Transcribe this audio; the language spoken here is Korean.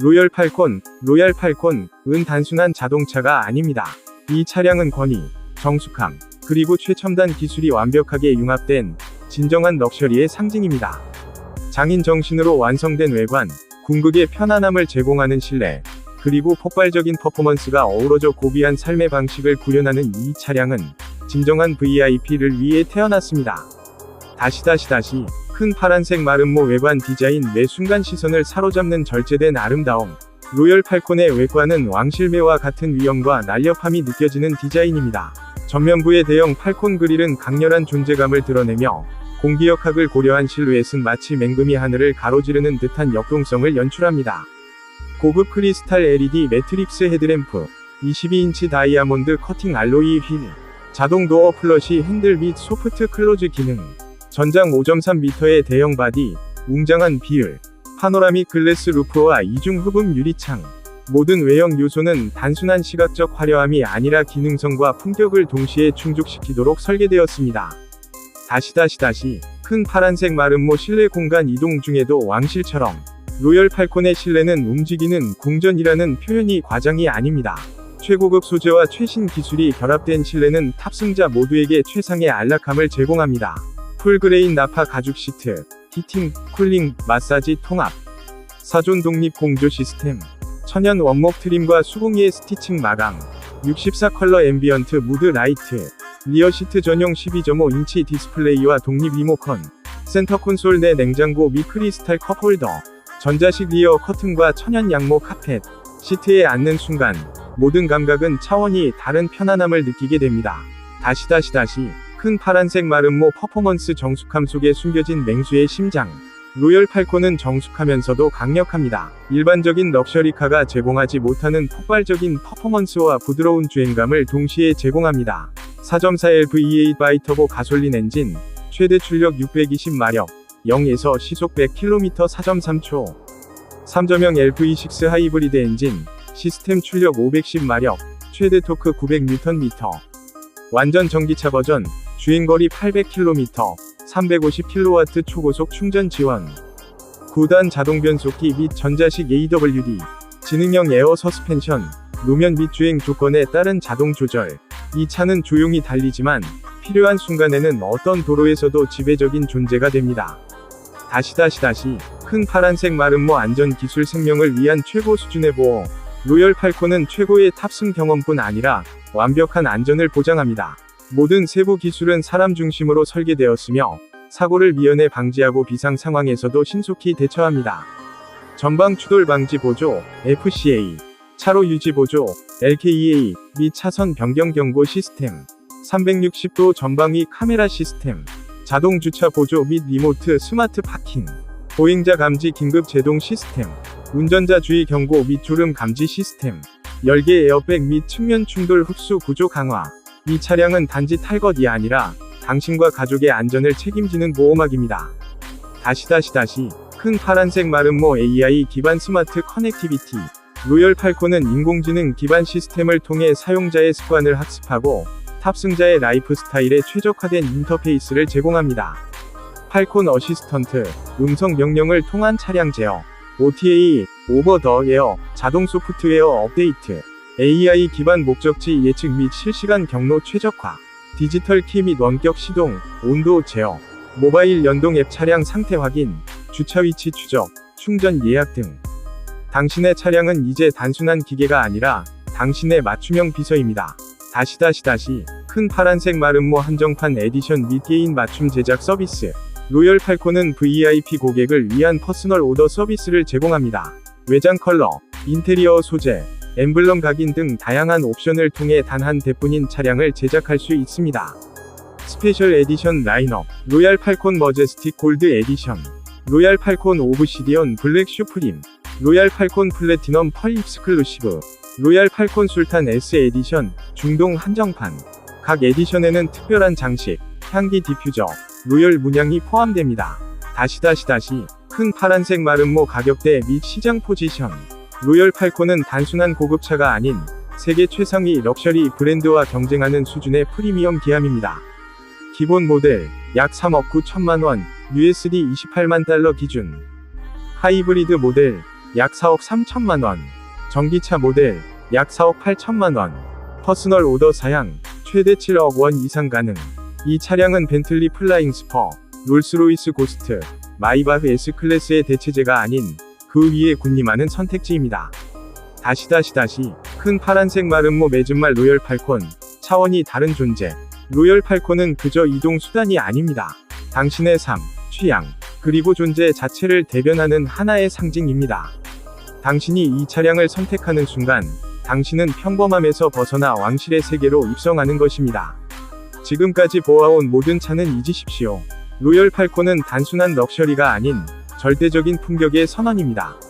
로열 팔콘, 로얄 팔콘은 단순한 자동차가 아닙니다. 이 차량은 권위, 정숙함, 그리고 최첨단 기술이 완벽하게 융합된 진정한 럭셔리의 상징입니다. 장인 정신으로 완성된 외관, 궁극의 편안함을 제공하는 실내, 그리고 폭발적인 퍼포먼스가 어우러져 고귀한 삶의 방식을 구현하는 이 차량은 진정한 VIP를 위해 태어났습니다. 다시 다시 다시 큰 파란색 마름모 외관 디자인 매 순간 시선을 사로잡는 절제된 아름다움. 로열 팔콘의 외관은 왕실매와 같은 위엄과 날렵함이 느껴지는 디자인입니다. 전면부의 대형 팔콘 그릴은 강렬한 존재감을 드러내며 공기역학을 고려한 실루엣은 마치 맹금이 하늘을 가로지르는 듯한 역동성을 연출합니다. 고급 크리스탈 LED 매트릭스 헤드램프, 22인치 다이아몬드 커팅 알로이 휠, 자동 도어 플러시 핸들 및 소프트 클로즈 기능, 전장 5.3m의 대형 바디, 웅장한 비율, 파노라믹 글래스 루프와 이중 흡음 유리창. 모든 외형 요소는 단순한 시각적 화려함이 아니라 기능성과 품격을 동시에 충족시키도록 설계되었습니다. 다시 다시 다시 큰 파란색 마름모 실내 공간 이동 중에도 왕실처럼 로열 팔콘의 실내는 움직이는 궁전이라는 표현이 과장이 아닙니다. 최고급 소재와 최신 기술이 결합된 실내는 탑승자 모두에게 최상의 안락함을 제공합니다. 풀그레인 나파 가죽 시트, 히팅, 쿨링, 마사지 통합, 사존 독립 공조 시스템, 천연 원목 트림과 수공예 스티칭 마감, 64 컬러 앰비언트 무드 라이트, 리어 시트 전용 12.5인치 디스플레이와 독립 리모컨, 센터 콘솔 내 냉장고 및 크리스탈 컵홀더, 전자식 리어 커튼과 천연 양모 카펫, 시트에 앉는 순간 모든 감각은 차원이 다른 편안함을 느끼게 됩니다. 다시 다시 다시 큰 파란색 마름모 퍼포먼스 정숙함 속에 숨겨진 맹수의 심장. 로열 팔콘은 정숙하면서도 강력합니다. 일반적인 럭셔리카가 제공하지 못하는 폭발적인 퍼포먼스와 부드러운 주행감을 동시에 제공합니다. 4.4L V8 바이터보 가솔린 엔진, 최대 출력 620마력, 0에서 시속 100km 4.3초. 3.0 LV6 하이브리드 엔진, 시스템 출력 510마력, 최대 토크 900Nm. 완전 전기차 버전, 주행거리 800km, 350kW 초고속 충전 지원. 9단 자동 변속기 및 전자식 AWD, 지능형 에어 서스펜션, 노면 및 주행 조건에 따른 자동 조절. 이 차는 조용히 달리지만 필요한 순간에는 어떤 도로에서도 지배적인 존재가 됩니다. 다시 다시 다시 큰 파란색 마름모 안전 기술 생명을 위한 최고 수준의 보호. 로열 팔콘은 최고의 탑승 경험뿐 아니라 완벽한 안전을 보장합니다. 모든 세부 기술은 사람 중심으로 설계되었으며 사고를 미연에 방지하고 비상 상황에서도 신속히 대처합니다. 전방 추돌 방지 보조, FCA, 차로 유지 보조, LKEA 및 차선 변경 경고 시스템, 360도 전방위 카메라 시스템, 자동 주차 보조 및 리모트 스마트 파킹, 보행자 감지 긴급 제동 시스템, 운전자 주의 경고 및 졸음 감지 시스템, 열개 에어백 및 측면 충돌 흡수 구조 강화. 이 차량은 단지 탈 것이 아니라 당신과 가족의 안전을 책임지는 보호막입니다. 다시 다시 다시 큰 파란색 마름모 AI 기반 스마트 커넥티비티. 로열 팔콘은 인공지능 기반 시스템을 통해 사용자의 습관을 학습하고 탑승자의 라이프 스타일에 최적화된 인터페이스를 제공합니다. 팔콘 어시스턴트, 음성 명령을 통한 차량 제어, OTA, 오버 더 에어, 자동 소프트웨어 업데이트, AI 기반 목적지 예측 및 실시간 경로 최적화, 디지털 키 및 원격 시동, 온도 제어, 모바일 연동 앱 차량 상태 확인, 주차 위치 추적, 충전 예약 등. 당신의 차량은 이제 단순한 기계가 아니라 당신의 맞춤형 비서입니다. 다시 다시 다시 큰 파란색 마름모 한정판 에디션 및 개인 맞춤 제작 서비스. 로열 팔콘은 VIP 고객을 위한 퍼스널 오더 서비스를 제공합니다. 외장 컬러, 인테리어 소재, 엠블럼 각인 등 다양한 옵션을 통해 단 한 대뿐인 차량을 제작할 수 있습니다. 스페셜 에디션 라인업, 로얄 팔콘 머제스틱 골드 에디션, 로얄 팔콘 오브 시디언 블랙 슈프림, 로얄 팔콘 플래티넘 펄 익스클루시브, 로얄 팔콘 술탄 S 에디션, 중동 한정판. 각 에디션에는 특별한 장식, 향기 디퓨저, 로열 문양이 포함됩니다. 다시 다시 다시 큰 파란색 마름모 가격대 및 시장 포지션. 로열 팔콘은 단순한 고급차가 아닌 세계 최상위 럭셔리 브랜드와 경쟁하는 수준의 프리미엄 기함입니다. 기본 모델 약 3억 9천만 원, USD 28만 달러 기준. 하이브리드 모델 약 4억 3천만 원. 전기차 모델, 약 4억 8천만 원. 퍼스널 오더 사양, 최대 7억 원 이상 가능. 이 차량은 벤틀리 플라잉 스퍼, 롤스로이스 고스트, 마이바흐 S클래스의 대체제가 아닌 그 위에 군림하는 선택지입니다. 다시 다시 다시 큰 파란색 마름모 매준말 로열 팔콘 차원이 다른 존재 로열 팔콘은 그저 이동 수단이 아닙니다. 당신의 삶, 취향, 그리고 존재 자체를 대변하는 하나의 상징입니다. 당신이 이 차량을 선택하는 순간 당신은 평범함에서 벗어나 왕실의 세계로 입성하는 것입니다. 지금까지 보아온 모든 차는 잊으십시오. 로열 팔콘은 단순한 럭셔리가 아닌 절대적인 품격의 선언입니다.